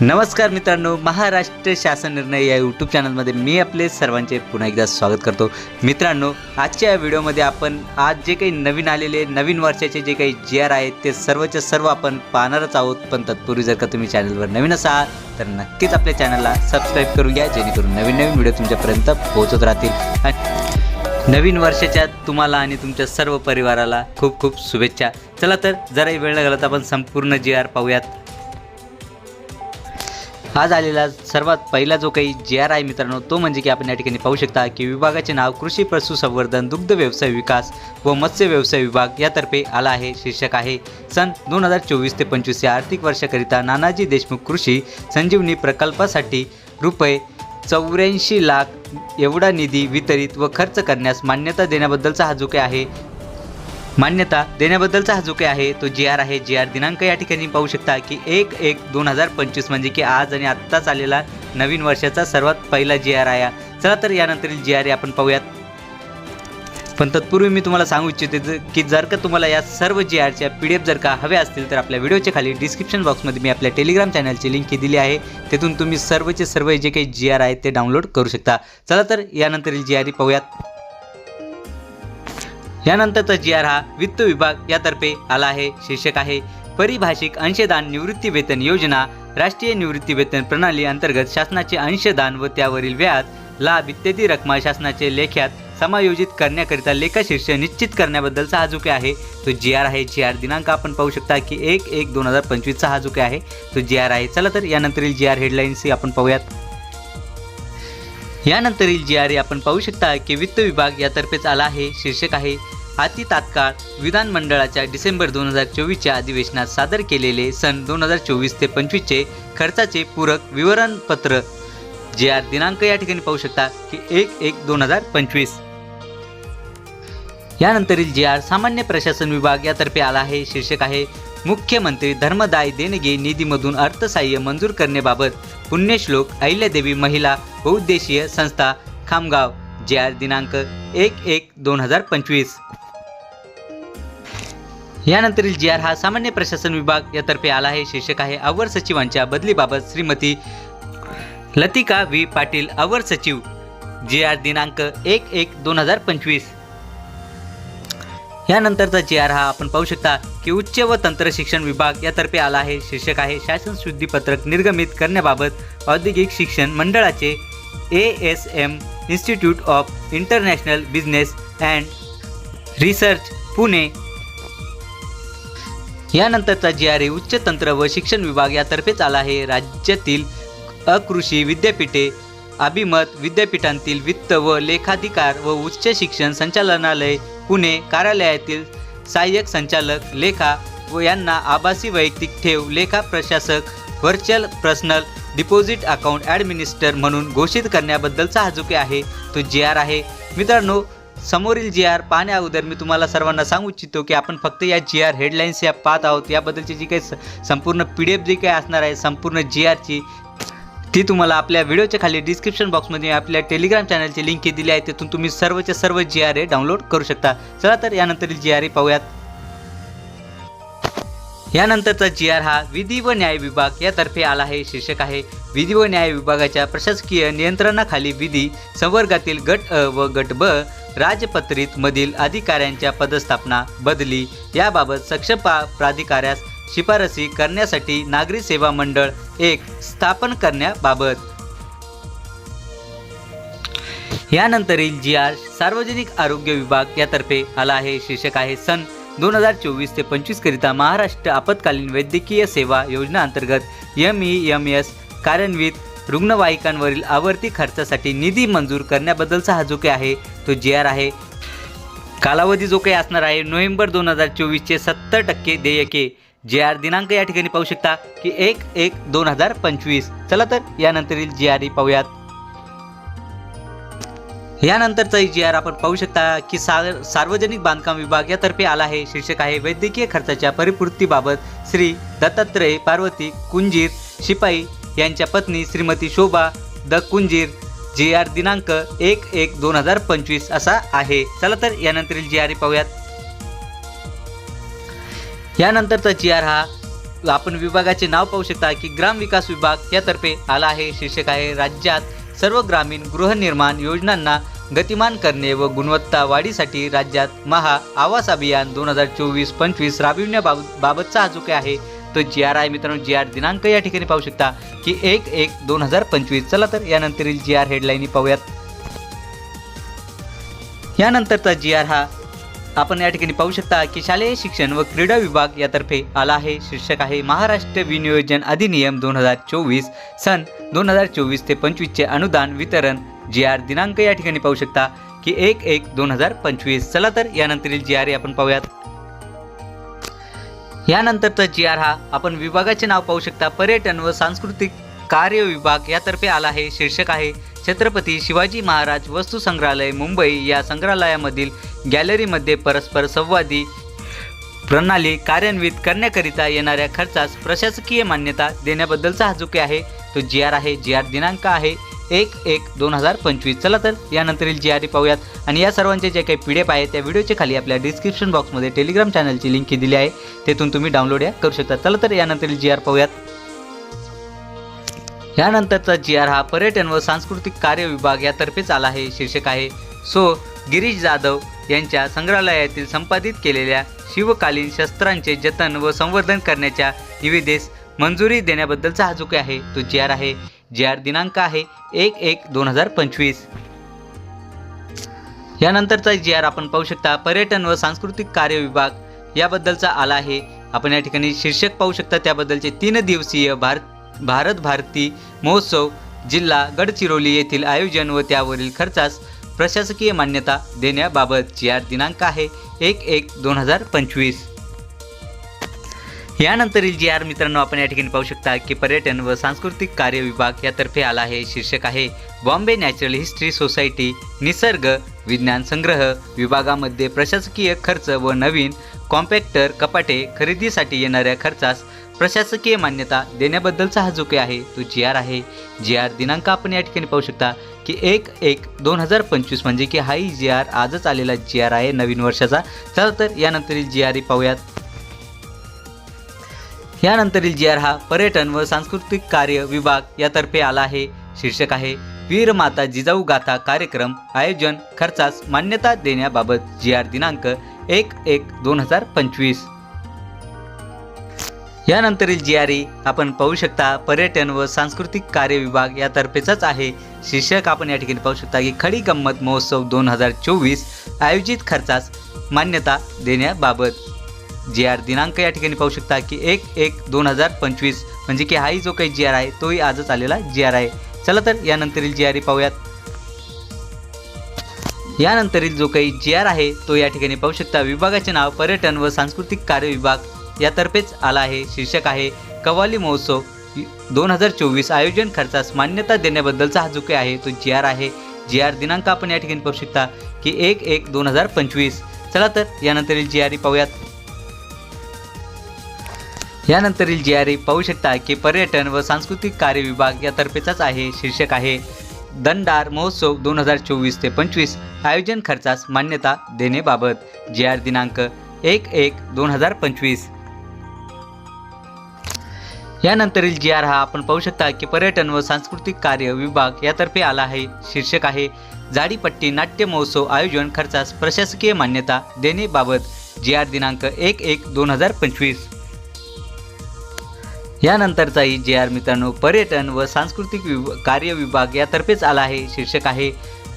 नमस्कार मित्रांनो महाराष्ट्र शासन निर्णय या यूट्यूब चॅनलमध्ये मी आपले सर्वांचे पुन्हा एकदा स्वागत करतो. मित्रांनो आजच्या या व्हिडिओमध्ये आपण आज जे काही नवीन आलेले नवीन वर्षाचे जे काही जी आर आहेत ते सर्वच्या सर्व आपण पाहणारच आहोत. पण तत्पूर्वी जर का तुम्ही चॅनलवर नवीन असाल तर नक्कीच आपल्या चॅनलला सबस्क्राईब करून घ्या जेणेकरून नवीन नवीन व्हिडिओ तुमच्यापर्यंत पोहोचत राहतील. आणि नवीन वर्षाच्या तुम्हाला आणि तुमच्या सर्व परिवाराला खूप खूप शुभेच्छा. चला तर जराही वेळ लागला तर आपण संपूर्ण जी आर पाहूयात. आज आलेला सर्वात पहिला जो काही जे आर आहे मित्रांनो तो म्हणजे की आपण या ठिकाणी पाहू शकता की विभागाचे नाव कृषी पशुसंवर्धन दुग्ध व्यवसाय विकास व मत्स्य व्यवसाय विभाग यातर्फे आला आहे शीर्षक आहे सन दोन हजार चोवीस ते पंचवीस या आर्थिक वर्षाकरिता नानाजी देशमुख कृषी संजीवनी प्रकल्पासाठी रुपये चौऱ्याऐंशी लाख एवढा निधी वितरित व खर्च करण्यास मान्यता देण्याबद्दलचा हा जो काही आहे मान्यता देण्याबद्दलचा हा जो काही आहे तो जी आर आहे. जी आर दिनांक या ठिकाणी पाहू शकता की एक एक दोन हजार पंचवीस म्हणजे की आज आणि आत्ताच आलेला नवीन वर्षाचा सर्वात पहिला जी आर आहे. चला तर यानंतरील जी आर आपण पाहूयात. पण तत्पूर्वी मी तुम्हाला सांगू इच्छिते की जर का तुम्हाला या सर्व जी आरच्या पी डी एफ जर का हव्या असतील तर आपल्या व्हिडिओच्या खाली डिस्क्रिप्शन बॉक्समध्ये मी आपल्या टेलिग्राम चॅनलची लिंक दिली आहे. तिथून तुम्ही सर्वचे सर्व जे काही जी आर आहेत ते डाउनलोड करू शकता. चला तर यानंतरील जी आर पाहूयात. यानंतरचा जी आर हा वित्त विभाग यातर्फे आला आहे. शीर्षक आहे परिभाषिक अंशदान निवृत्ती वेतन योजना. राष्ट्रीय निवृत्ती वेतन प्रणाली अंतर्गत शासनाचे अंशदान व त्यावरील व्याज लाभ इत्यादी रकमा शासनाचे लेख्यात समायोजित करण्याकरिता लेखाशीर्ष निश्चित करण्याबद्दलचा हा जो आहे. तो जी आर आहे. जी आर दिनांक आपण पाहू शकता की एक एक दोन हजार पंचवीसचा हा जो आहे. तो जी आर आहे. चला तर यानंतरील जी आर हेडलाईन्स आपण पाहूयात. यानंतरील जी आर आपण पाहू शकता की वित्त विभाग यातर्फेच आला आहे. शीर्षक आहे अति तात्काळ विधानमंडळाच्या डिसेंबर दोन हजार चोवीसच्या अधिवेशनात सादर केलेले सन दोन हजार चोवीस ते पंचवीसचे खर्चाचे पूरक विवरणपत्र. जे आर दिनांक या ठिकाणी पाहू शकता की एक एक दोन हजार पंचवीस. यानंतरील जे आर सामान्य प्रशासन विभाग यातर्फे आला आहे शीर्षक आहे मुख्यमंत्री धर्मदाय देणगी निधीमधून अर्थसहाय्य मंजूर करण्याबाबत पुण्यश्लोक अहिल्यादेवी महिला बहुउद्देशीय संस्था खामगाव. जे आर दिनांक एक एक दोन हजार पंचवीस. यानंतरील जी आर हा सामान्य प्रशासन विभाग यातर्फे आला आहे. शीर्षक आहे अवर सचिवांच्या बदलीबाबत श्रीमती लतिका व्ही. पाटील अवर सचिव जी आर दिनांक एक एक दोन हजार पंचवीस. यानंतरचा जी आर हा आपण पाहू शकता की उच्च व तंत्र शिक्षण विभाग यातर्फे आला आहे. शीर्षक आहे शासन शुद्धीपत्रक निर्गमित करण्याबाबत औद्योगिक शिक्षण मंडळाचे A S M institute of international business and research Pune यानंतरचा G R उच्च तंत्र व शिक्षण विभाग यातर्फेच आला आहे. राज्यातील अकृषी विद्यापीठे अभिमत विद्यापीठांतील वित्त व लेखाधिकार व उच्च शिक्षण संचालनालय पुणे कार्यालयातील सहाय्यक संचालक लेखा व यांना आभासी वैयक्तिक ठेव लेखा प्रशासक virtual personal deposit account administer म्हणून घोषित करण्याबद्दलचा हा जो आहे. तो जी आर आहे. मित्रांनो समोरील जी आर पाहण्या अगोदर मी तुम्हाला सर्वांना सांगू इच्छितो की आपण फक्त या जी आर हेडलाईन्स या पाहत आहोत. याबद्दलची जी काही स- संपूर्ण पी डी एफ जी काही असणार आहे संपूर्ण जी आरची ती तुम्हाला आपल्या व्हिडिओच्या खाली डिस्क्रिप्शन बॉक्समध्ये आपल्या टेलिग्राम चॅनलची लिंक दिली आहे. तिथून तुम्ही सर्वच्या सर्व जी आर ए डाउनलोड करू शकता. चला तर यानंतर जी आर ए पाहूयात. यानंतरचा जी आर हा विधी व न्याय विभाग यातर्फे आला आहे. शीर्षक आहे विधी व न्याय विभागाच्या प्रशासकीय नियंत्रणाखाली विधी संवर्गातील गट अ व गट ब राजपत्रित मधील अधिकाऱ्यांच्या पदस्थापना बदली. याबाबत सक्षम पा प्राधिकाऱ्यास शिफारसी करण्यासाठी नागरी सेवा मंडळ एक स्थापन करण्याबाबत. यानंतरील जी आर सार्वजनिक आरोग्य विभाग यातर्फे आला आहे. शीर्षक आहे सन दोन हजार चोवीस ते पंचवीस करिता महाराष्ट्र आपत्कालीन वैद्यकीय सेवा योजना अंतर्गत एम ई एम एस कार्यान्वित रुग्णवाहिकांवरील आवर्ती खर्चासाठी निधी मंजूर करण्याबद्दलचा हा जो काही आहे तो जी आर आहे. कालावधी जो काही असणार आहे नोव्हेंबर दोन हजार चोवीसचे सत्तर टक्के देयके जे आर दिनांक या ठिकाणी पाहू शकता की एक एक दोन हजार पंचवीस. चला तर यानंतरील जी आर ई पाहूयात. यानंतरचा जी आर आपण पाहू शकता की सार सार्वजनिक बांधकाम विभाग यातर्फे आला आहे. शीर्षक आहे वैद्यकीय खर्चाच्या परिपूर्तीबाबत श्री दत्तात्रय पार्वती कुंजीर शिपाई यांच्या पत्नी श्रीमती शोभा द कुंजीर जी आर दिनांक एक एक दोन हजार पंचवीस असा आहे. चला तर यानंतरील जी आर पाहूयात. यानंतरचा जी आर हा आपण विभागाचे नाव पाहू शकता की ग्राम विकास विभाग यातर्फे आला आहे. शीर्षक आहे राज्यात सर्व ग्रामीण गृहनिर्माण योजनांना गतिमान करणे व गुणवत्ता वाढीसाठी राज्यात महा आवास अभियान दोन हजार चोवीस पंचवीस राबविण्याबाबत बाबतचा हा जो काही आहे. तो जी आर आहे मित्रांनो जी आर दिनांक या ठिकाणी पाहू शकता की एक एक दोन हजार पंचवीस. चला तर यानंतरील जी आर हेडलाईन पाहूयात. यानंतरचा जी आर हा आपण या ठिकाणी पाहू शकता की शालेय शिक्षण व क्रीडा विभाग यातर्फे आला आहे. शीर्षक आहे महाराष्ट्र विनियोजन अधिनियम दोन हजार चोवीस सन दोन हजार चोवीस ते पंचवीसचे अनुदान वितरण जी आर दिनांक या ठिकाणी पाहू शकता की एक एक दोन हजार पंचवीस. चला तर यानंतरील जी आर आपण पाहूयात. यानंतरचा जी आर हा आपण विभागाचे नाव पाहू शकता. पर्यटन व सांस्कृतिक कार्य विभाग यातर्फे आला आहे. शीर्षक आहे छत्रपती शिवाजी महाराज वस्तू संग्रहालय मुंबई या संग्रहालयामधील गॅलरीमध्ये परस्पर संवादी प्रणाली कार्यान्वित करण्याकरिता येणाऱ्या खर्चास प्रशासकीय मान्यता देण्याबद्दलचा हा चुकी आहे. तो जी आर आहे जी आर दिनांक आहे एक एक दोन हजार पंचवीस. चला तर यानंतरील जी आर पाहूयात. आणि या सर्वांचे जे काही पी डी एफ आहे त्या व्हिडिओच्या खाली आपल्या डिस्क्रिप्शन बॉक्समध्ये टेलिग्राम चॅनलची लिंक दिली आहे. तेथून तुम्ही डाउनलोड या करू शकता. चला तर यानंतरील जी आर पाहूयात. यानंतरचा जी आर हा पर्यटन व सांस्कृतिक कार्य विभाग यातर्फेच आला आहे. शीर्षक आहे. सो गिरीश जाधव यांच्या संग्रहालयातील संपादित केलेल्या शिवकालीन शस्त्रांचे जतन व संवर्धन करण्याच्या निविदेस मंजुरी देण्याबद्दलचा हा जो काही आहे. तो जी आर आहे. जी आर दिनांक आहे एक एक दोन हजार पंचवीस. यानंतरचा जी आर आपण पाहू शकता. पर्यटन व सांस्कृतिक कार्य विभाग याबद्दलचा आला आहे. आपण या ठिकाणी शीर्षक पाहू शकता. त्याबद्दलचे तीन दिवसीय भारत भारत भारती महोत्सव जिल्हा गडचिरोली येथील आयोजन व त्यावरील खर्चास प्रशासकीय मान्यता देण्याबाबत जी आर दिनांक आहे एक एक दोन हजार पंचवीस. यानंतरील जी आर मित्रांनो आपण या ठिकाणी पाहू शकता की पर्यटन व सांस्कृतिक कार्य विभाग यातर्फे आला आहे. शीर्षक आहे बॉम्बे नॅचरल हिस्ट्री सोसायटी निसर्ग विज्ञान संग्रह विभागामध्ये प्रशासकीय खर्च व नवीन कॉम्पॅक्टर कपाटे खरेदीसाठी येणाऱ्या खर्चास प्रशासकीय मान्यता देण्याबद्दलचा हा जो काही आहे तो जी आर आहे. जी आर दिनांक आपण या ठिकाणी पाहू शकता की एक एक दोन हजार पंचवीस म्हणजे की हाही जी आर आजच आलेला जी आर आहे नवीन वर्षाचा. चला तर यानंतरील जी आर पाहूयात. यानंतरील जी आर हा पर्यटन व सांस्कृतिक कार्य विभाग यातर्फे आला आहे. शीर्षक आहे वीरमाता जिजाऊ गाथा कार्यक्रम आयोजन खर्चास मान्यता देण्याबाबत जी आर दिनांक एक एक दोन हजार पंचवीस. यानंतरील जी आर ई आपण पाहू शकता पर्यटन व सांस्कृतिक कार्य विभाग यातर्फेचाच आहे. शीर्षक आपण या ठिकाणी पाहू शकता की खडी गंमत महोत्सव दोन हजार चोवीस आयोजित खर्चास मान्यता देण्याबाबत. जी आर दिनांक या ठिकाणी पाहू शकता की एक एक दोन हजार पंचवीस म्हणजे की हाही जो काही जी आर आहे तोही आजच आलेला जी आर आहे. चला तर यानंतरील जी आर ई पाहूयात यानंतरील जो काही जी आर आहे तो या ठिकाणी पाहू शकता. विभागाचे नाव पर्यटन व सांस्कृतिक कार्य विभाग यातर्फेच आला आहे शीर्षक आहे कव्वाली महोत्सव दोन हजार चोवीस आयोजन खर्चास मान्यता देण्याबद्दलचा हा जो काही आहे तो जी आर आहे. जी आर दिनांक आपण या ठिकाणी पाहू शकता की एक एक दोन हजार पंचवीस. चला तर यानंतरील जी आर ई पाहूयात. यानंतरील जी आर ई पाहू शकता की पर्यटन व सांस्कृतिक कार्य विभाग यातर्फेचाच आहे शीर्षक आहे दंडार महोत्सव दोन हजार चोवीस ते पंचवीस. आयोजन खर्चास मान्यता देण्याबाबत जी आर दिनांक एक एक दोन हजार पंचवीस. यानंतरील जी आर हा आपण पाहू शकता की पर्यटन व सांस्कृतिक कार्य विभाग यातर्फे आला आहे. शीर्षक आहे जाडीपट्टी नाट्य महोत्सव आयोजन खर्चास प्रशासकीय मान्यता देण्याबाबत जी आर दिनांक एक एक दोन हजार पंचवीस. यानंतरचाही जे आर मित्रांनो पर्यटन व सांस्कृतिक विभ कार्य विभाग यातर्फेच आला आहे. शीर्षक आहे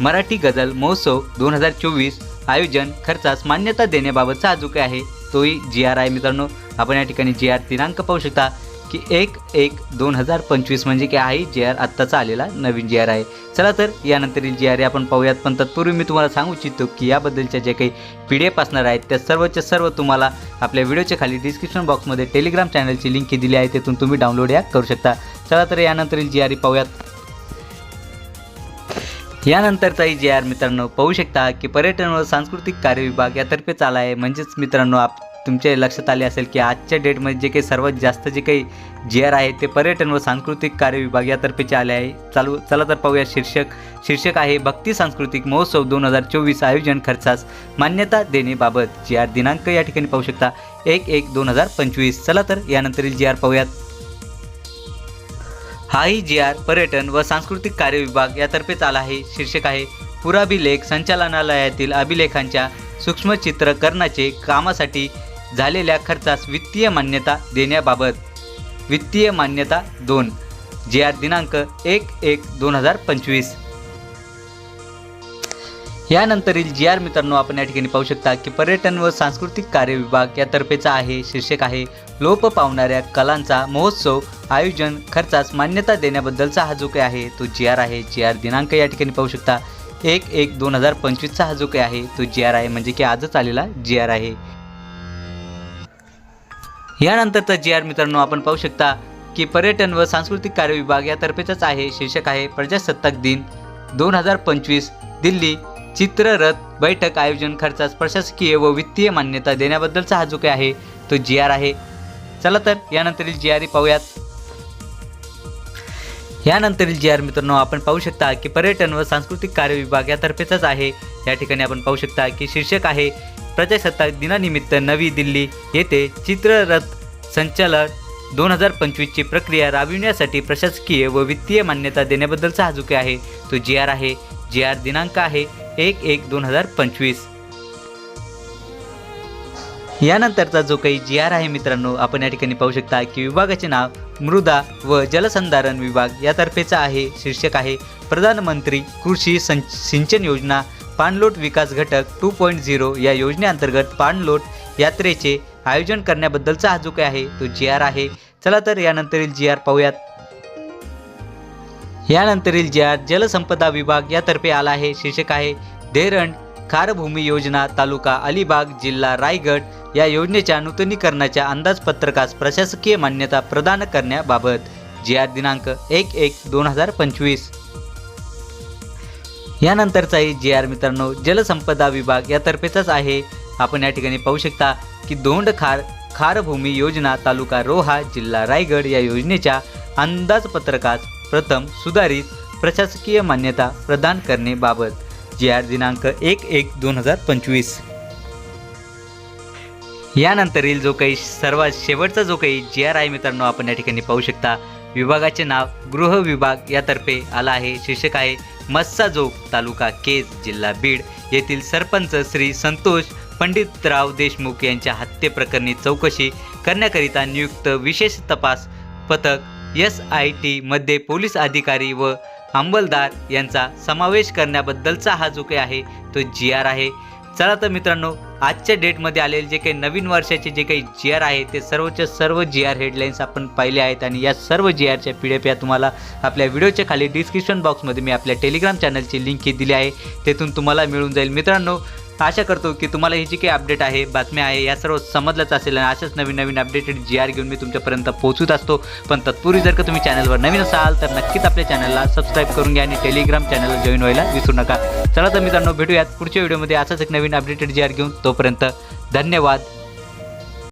मराठी गझल महोत्सव दोन हजार चोवीस. आयोजन खर्चास मान्यता देण्याबाबतचा हा जो आहे. तोही जी आर आहे मित्रांनो. आपण या ठिकाणी जी आर दिनांक पाहू शकता. की एक एक दोन हजार पंचवीस म्हणजे की आहे जी आर आत्ताचा आलेला नवीन जी आर आहे. चला तर यानंतरील जी आर आपण पाहूयात. पण तत्पूर्वी मी तुम्हाला सांगू इच्छितो की याबद्दलच्या जे काही पी डी एफ असणार आहेत त्या सर्वच्या सर्व तुम्हाला आपल्या व्हिडिओच्या खाली डिस्क्रिप्शन बॉक्समध्ये टेलिग्राम चॅनलची लिंक दिली आहे. तेथून तुम्ही डाउनलोड या करू शकता. चला तर यानंतरील जी आर पाहूयात. यानंतरचाही जे आर मित्रांनो पाहू शकता की पर्यटन व सांस्कृतिक कार्य विभाग यातर्फे चाला आहे. म्हणजेच मित्रांनो आप तुमच्या लक्षात आले असेल की आजच्या डेटमध्ये जे काही सर्वात जास्त जे काही जी आर आहे ते पर्यटन व सांस्कृतिक कार्य विभाग यातर्फेचे आले आहे. चालू चला तर पाहूया शीर्षक. शीर्षक आहे भक्ती सांस्कृतिक महोत्सव दोन हजार चोवीस आयोजन खर्चास मान्यता देण्याबाबत जी आर दिनांक या ठिकाणी पाहू शकता. एक एक दोन हजार पंचवीस. चला तर यानंतरील जी आर पाहूयात. हाही जी आर पर्यटन व सांस्कृतिक कार्य विभाग यातर्फेच आला आहे. शीर्षक आहे पुराभिलेख संचालनालयातील अभिलेखांच्या सूक्ष्मचित्रकरणाचे कामासाठी झालेल्या खर्चास वित्तीय मान्यता देण्याबाबत. वित्तीय मान्यता दोन जी आर दिनांक एक एक दोन हजार पंचवीस. यानंतरील जी आर मित्रांनो आपण या ठिकाणी पाहू शकता की पर्यटन व सांस्कृतिक कार्य विभाग यातर्फेचा आहे शीर्षक आहे लोप पावणाऱ्या कलांचा महोत्सव आयोजन खर्चास मान्यता देण्याबद्दलचा हा जो काही आहे तो जी आर आहे. जी आर दिनांक या ठिकाणी पाहू शकता एक एक दोन हजार पंचवीसचा हा जो काही आहे तो जी आर आहे. म्हणजे की आजच आलेला जी आर आहे. यानंतरचा जी आर मित्रांनो आपण पाहू शकता की पर्यटन व सांस्कृतिक कार्य विभाग यातर्फेचाच आहे शीर्षक आहे प्रजासत्ताक दिन दोन हजार पंचवीस. दिल्ली चित्ररथ बैठक आयोजन खर्चास प्रशासकीय व वित्तीय मान्यता देण्याबद्दलचा हा जो काही आहे तो जी आर आहे. चला तर यानंतरील जी आर पाहूयात. यानंतरील जी आर मित्रांनो आपण पाहू शकता की पर्यटन व सांस्कृतिक कार्य विभाग यातर्फेचाच आहे. या ठिकाणी आपण पाहू शकता की शीर्षक आहे प्रजासत्ताक दिनानिमित्त नवी दिल्ली येथे चित्ररथ संचालन दोन हजार पंचवीसची प्रक्रिया राबविण्यासाठी प्रशासकीय व वित्तीय मान्यता देण्याबद्दलचा हा जो आहे. तो जी आर आहे. जी आर दिनांक आहे एक एक दोन हजार पंचवीस. यानंतरचा जो काही जी आर आहे मित्रांनो आपण या ठिकाणी पाहू शकता की विभागाचे नाव मृदा व जलसंधारण विभाग यातर्फेचा आहे शीर्षक आहे प्रधानमंत्री कृषी सं सिंचन योजना पाणलोट विकास घटक टू पॉईंट झिरो या योजनेअंतर्गत पाणलोट यात्रेचे आयोजन करण्याबद्दलचा हा जो काही आहे तो जी आर आहे. चला तर यानंतरील जी आर पाहूयात. यानंतरील जी आर जलसंपदा विभाग यातर्फे आला आहे. शीर्षक आहे धैरण खारभूमी योजना तालुका अलिबाग जिल्हा रायगड या योजनेच्या नूतनीकरणाच्या अंदाजपत्रकास प्रशासकीय मान्यता प्रदान करण्याबाबत जी आर दिनांक एक एक दोन हजार पंचवीस. यानंतरचाही जी आर मित्रांनो जलसंपदा विभाग यातर्फेचाच आहे. आपण या ठिकाणी पाहू शकता की दोंड खार खारभूमी योजना तालुका रोहा जिल्हा रायगड या योजनेच्या अंदाजपत्रकास प्रथम सुधारित प्रशासकीय मान्यता प्रदान करण्याबाबत जी आर दिनांक एक एक दोन हजार पंचवीस. यानंतरील जो काही सर्वात शेवटचा जो काही जी आर आहे मित्रांनो आपण या ठिकाणी पाहू शकता. विभागाचे नाव गृह विभाग यातर्फे आला आहे शीर्षक आहे. मस्साजोग तालुका केज जिल्हा बीड येथील सरपंच श्री संतोष पंडितराव देशमुख यांच्या हत्येप्रकरणी चौकशी करण्याकरिता नियुक्त विशेष तपास पथक एस आय टीमध्ये पोलीस अधिकारी व अंमलदार यांचा समावेश करण्याबद्दलचा हा जो काही आहे तो जी आर आहे. चला तर मित्रांनो आजच्या डेटमध्ये आलेले जे काही नवीन वर्षाचे जे काही जी आर आहे ते सर्वच्या सर्व जी आर हेडलाईन्स आपण पाहिले आहेत आणि या सर्व जी आरच्या पी डी एफ या तुम्हाला आपल्या व्हिडिओच्या खाली डिस्क्रिप्शन बॉक्समध्ये मी आपल्या टेलिग्राम चॅनलची लिंक दिली आहे. तेथून तुम्हाला मिळून जाईल. मित्रांनो आशा करतो की तुम्हाला ही जी काही अपडेट आहे बातम्या आहे या सर्व समजलंच असेल आणि अशाच नवीन नवीन अपडेटेड जी आर घेऊन मी तुमच्यापर्यंत पोहोचत असतो. पण तत्पूर्वी जर का तुम्ही चॅनलवर नवीन असाल तर नक्कीच आपल्या चॅनलला सबस्क्राईब करून घ्या आणि टेलिग्राम चॅनलला जॉईन व्हायला विसरू नका. चला तर मित्रांनो भेटूयात पुढच्या व्हिडिओमध्ये असाच एक नवीन अपडेटेड जी आर घेऊन. तोपर्यंत धन्यवाद.